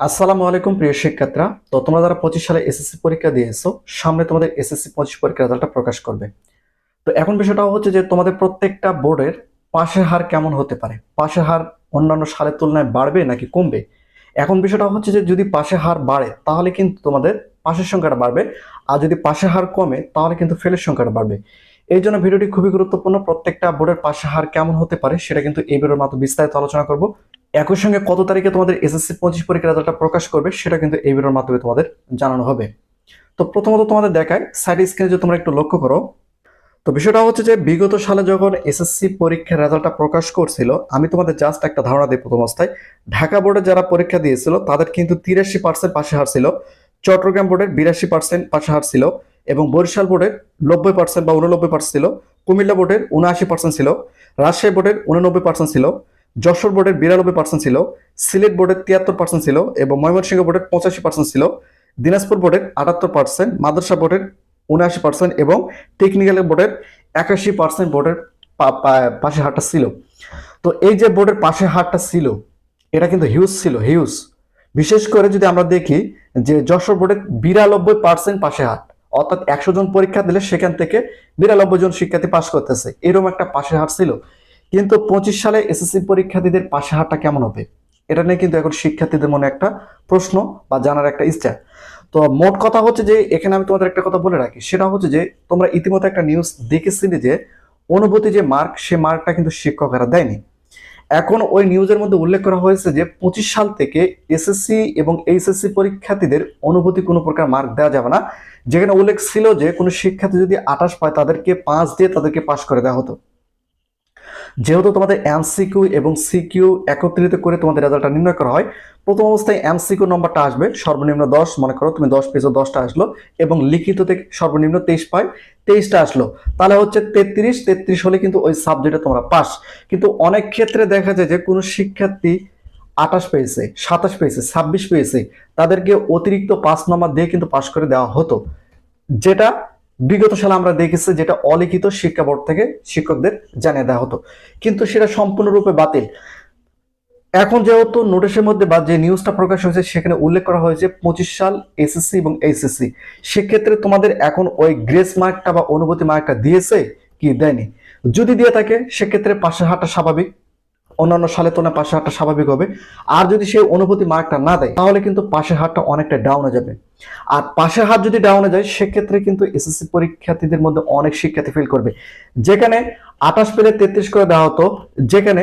আসসালামু আলাইকুম প্রিয় শিক্ষার্থীরা। তো তোমরা যারা পঁচিশ সালে এসএসসি পরীক্ষা দিয়েছ, সামনে তোমাদের এসএসসি পঁচিশ পরীক্ষার রেজাল্টটা প্রকাশ করবে। তো এখন বিষয়টা হচ্ছে যে তোমাদের প্রত্যেকটা বোর্ডের পাশের হার কেমন হতে পারে? পাশের হার অন্যান্য সালের তুলনায় বাড়বে নাকি কমবে? এখন বিষয়টা হচ্ছে যে যদি পাশের হার বাড়ে, তাহলে কিন্তু তোমাদের পাশের সংখ্যাটা বাড়বে। আর যদি পাশের হার কমে, তাহলে কিন্তু ফেলের সংখ্যাটা বাড়বে। এই জন্য ভিডিওটি খুবই গুরুত্বপূর্ণ, প্রত্যেকটা বোর্ডের পাশের হার কেমন হতে পারে, সেটা কিন্তু এই ভিডিওর মাত্র বিস্তারিত আলোচনা করব। একই সঙ্গে কত তারিখে তোমাদের এসএসসি পঁচিশ পরীক্ষার রেজাল্টটা প্রকাশ করবে সেটা কিন্তু এই ভিডিওর মাধ্যমে তোমাদের জানানো হবে। তো প্রথমত তোমাদের দেখায় সাইড স্ক্রিনে যদি তোমরা একটু লক্ষ্য করো, তো বিষয়টা হচ্ছে যে বিগত সালে যখন এসএসসি পরীক্ষার রেজাল্টটা প্রকাশ করছিল, আমি তোমাদের জাস্ট একটা ধারণা দিই প্রথম অবস্থায়, ঢাকা বোর্ডে যারা পরীক্ষা দিয়েছিল, তাদের কিন্তু তিরাশি পার্সেন্ট পাশে হার ছিল, চট্টগ্রাম বোর্ডের বিরাশি পার্সেন্ট পাশে হার ছিল এবং বরিশাল বোর্ডের নব্বই পার্সেন্ট বা উননব্বই পার্সেন্ট ছিল, কুমিল্লা বোর্ডের উনআশি পার্সেন্ট ছিল, রাজশাহী বোর্ডের উননব্বই পার্সেন্ট ছিল যশোর বোর্ডের বিরানব্বই পার্সেন্ট ছিল, সিলেট বোর্ডের তিয়াত্তর পার্সেন্ট ছিল এবং ময়মনসিংহ বোর্ডের পঁচাশি পার্সেন্ট ছিল, দিনাজপুর বোর্ডের আটাত্তর পার্সেন্ট মাদ্রাসা বোর্ডের উনআশি পার্সেন্ট এবং টেকনিক্যাল বোর্ডের একাশি পার্সেন্ট বোর্ডের পাশে হারটা ছিল। তো এই যে বোর্ডের পাশে হারটা ছিল, এটা কিন্তু হিউজ ছিল হিউজ বিশেষ করে যদি আমরা দেখি যে যশোর বোর্ডের বিরানব্বই পার্সেন্ট পাশে হার, অর্থাৎ একশো জন পরীক্ষা দিলে সেখান থেকে বিরানব্বই জন শিক্ষার্থী পাশ করতেছে এরকম একটা পাশে হার ছিল। কিন্তু পঁচিশ সালে এসএসসি পরীক্ষার্থীদের পাশে হারটা কেমন হবে? এটা নিয়ে কিন্তু এখন শিক্ষার্থীদের মনে একটা প্রশ্ন বা জানার একটা ইচ্ছা। তো মোট কথা হচ্ছে যে, এখানে আমি তোমাদের একটা কথা বলে রাখি। সেটা হচ্ছে যে, তোমরা ইতিমধ্যে একটা নিউজ দেখেছিলে যে, অনুভূতি যে মার্ক সে মার্কটা কিন্তু শিক্ষকেরা দেয়নি। এখন ওই নিউজের মধ্যে উল্লেখ করা হয়েছে যে, পঁচিশ সাল থেকে এসএসসি এবং এইচএসসি পরীক্ষার্থীদের অনুভূতি কোনো প্রকার মার্ক দেওয়া যাবে না। যেখানে উল্লেখ ছিল যে, কোনো শিক্ষার্থী যদি আঠাশ পায়, তাদেরকে পাঁচ দিয়ে তাদেরকে পাশ করে দেওয়া হতো। যেহেতু তোমাদের এমসিকিউ এবং সিকিউ একত্রিত করে তোমাদের রেজাল্টটা নির্ণয় করা হয়, প্রথম অবস্থায় এমসিকিউ নম্বরটা আসবে, সর্বনিম্ন দশ, মনে করো তুমি দশ পেয়েছ, দশটা আসলো, এবং লিখিত থেকে সর্বনিম্ন তেইশ পাই তেইশটা আসলো। তাহলে হচ্ছে তেত্রিশ তেত্রিশ হলে কিন্তু ওই সাবজেক্টে তোমরা পাস কিন্তু অনেক ক্ষেত্রে দেখা যায় যে কোনো শিক্ষার্থী আঠাশ পেয়েছে, সাতাশ পেয়েছে, ছাব্বিশ পেয়েছে, তাদেরকে অতিরিক্ত পাঁচ নম্বর দিয়ে কিন্তু পাশ করে দেওয়া হতো। যেটা বিগত সালে আমরা দেখেছি যেটা অলিখিত শিক্ষা বোর্ড থেকে শিক্ষকদের জানিয়ে দেওয়া হতো। কিন্তু সেটা সম্পূর্ণরূপে বাতিল। এখন যেহেতু নোটিশের মধ্যে বা যে নিউজটা প্রকাশ হয়েছে, সেখানে উল্লেখ করা হয়েছে পঁচিশ সাল এসএসসি এবং এইচএসসি সেক্ষেত্রে তোমাদের এখন ওই গ্রেস মার্কটা বা অনুভূতি মার্কটা দিয়েছে কি দেয়নি? যদি দিয়ে থাকে, সেক্ষেত্রে পাশে হাঁটা স্বাভাবিক। অন্যান্য সালে তুলনায় পাশে হাঁটা স্বাভাবিক হবে। আর যদি সেই অনুভূতি মার্কটা না দেয়, তাহলে কিন্তু পাশে হাতটা অনেকটা ডাউনে যাবে। আর পাশে হাত যদি ডাউনে যায়, সেক্ষেত্রে কিন্তু এসএসসি পরীক্ষার্থীদের মধ্যে অনেক শিক্ষার্থী ফিল করবে। যেখানে আঠাশ পেলে তেত্রিশ করে দেওয়া হতো, যেখানে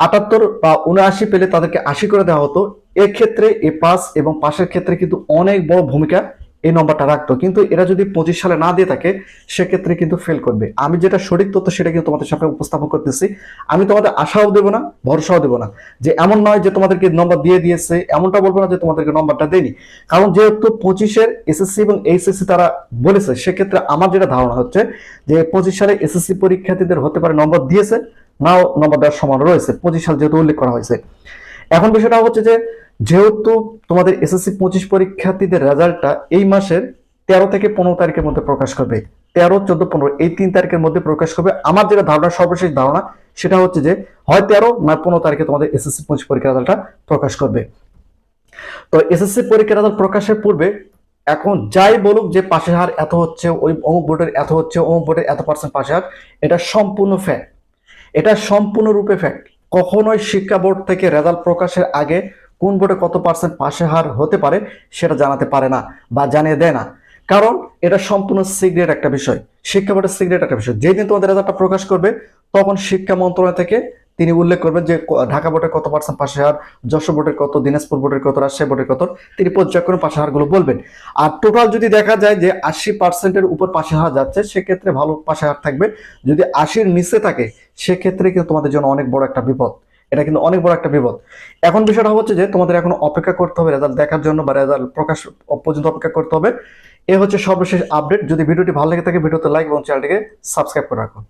আটাত্তর বা উনআশি পেলে তাদেরকে আশি করে দেওয়া হতো, এক্ষেত্রে এ পাস এবং পাশের ক্ষেত্রে কিন্তু অনেক বড় ভূমিকা এই নম্বরটা রাখতো। কিন্তু এরা যদি পঁচিশ সালে না দিয়ে থাকে, সেক্ষেত্রে কিন্তু ফেল করবে। আমি যেটা সঠিক তথ্য সেটা কিন্তু তোমাদের সামনে উপস্থাপন করতেছি। আমি তোমাদের আশাও দেবো না, ভরসাও দেবো না যে এমন নয় যে তোমাদেরকে নম্বর দিয়ে দিয়েছে, এমনটা বলব না যে তোমাদেরকে নম্বরটা দেয়নি। কারণ যেহেতু পঁচিশের এসএসসি এবং এইচএসসি তারা বলেছে, সেক্ষেত্রে আমার যেটা ধারণা হচ্ছে যে পঁচিশ সালে এসএসসি পরীক্ষার্থীদের হতে পারে নম্বর দিয়েছে, নাও নম্বর দেওয়ার সমান রয়েছে। পঁচিশ সাল যেহেতু উল্লেখ করা হয়েছে। এখন বিষয়টা হচ্ছে যে যেহেতু তোমাদের এসএসসি পঁচিশ পরীক্ষার্থীদের রেজাল্টটা এই মাসের তেরো থেকে পনেরো তারিখের মধ্যে প্রকাশ করবে। তেরো, চোদ্দ, পনেরো, এই তিন তারিখের মধ্যে প্রকাশ করবে। আমার যেটা ধারণা, সর্বশেষ ধারণা, সেটা হচ্ছে যে হয় তেরো না পনেরো তারিখে তোমাদের এসএসসি পঁচিশ পরীক্ষার রেজাল্টটা প্রকাশ করবে। তো এসএসসি পরীক্ষার রেজাল্ট প্রকাশের পূর্বে এখন যাই বলুক যে পাশের হার এত হচ্ছে, ওই অমুক বোর্ডের এত হচ্ছে, অমুক বোর্ডের এত পার্সেন্ট পাশে হার, এটা সম্পূর্ণ ফ্যাক্ট এটা সম্পূর্ণরূপে ফ্যাক্ট কখনোই শিক্ষা বোর্ড থেকে রেজাল্ট প্রকাশের আগে কোন বোর্ডে কত পার্সেন্ট পাশে হার হতে পারে সেটা জানাতে পারে না বা জানিয়ে দেয় না। কারণ এটা সম্পূর্ণ সিগ্রেট একটা বিষয়। শিক্ষা বোর্ডের সিগ্রেট একটা বিষয়। যেদিন তোমাদের রেজাল্টটা প্রকাশ করবে, তখন শিক্ষা মন্ত্রণালয় থেকে তিনি উল্লেখ করবেন যে ঢাকা বোর্ডের কত পার্সেন্ট পাশে হার, যশোর বোর্ডের কত, দিনাজপুর বোর্ডের কত, রাজশাহী বোর্ডের কত, তিনি পর্যায়ক্রমে পাশে হারগুলো বলবেন। আর টোটাল যদি দেখা যায় যে আশি পার্সেন্টের উপর পাশে হার যাচ্ছে, সেক্ষেত্রে ভালো পাশে হার থাকবে। যদি আশির নিচে থাকে, সেক্ষেত্রে কিন্তু তোমাদের জন্য অনেক বড় একটা বিপদ। এটা কিন্তু অনেক বড় একটা বিপদ। এখন বিষয়টা হচ্ছে যে তোমাদের এখন অপেক্ষা করতে হবে রেজাল্ট দেখার জন্য বা রেজাল্ট প্রকাশ পর্যন্ত অপেক্ষা করতে হবে। এ হচ্ছে সর্বশেষ আপডেট যদি ভিডিওটি ভালো লেগে থাকে, ভিডিওতে লাইক এবং চ্যানেলটিকে সাবস্ক্রাইব করে রাখো।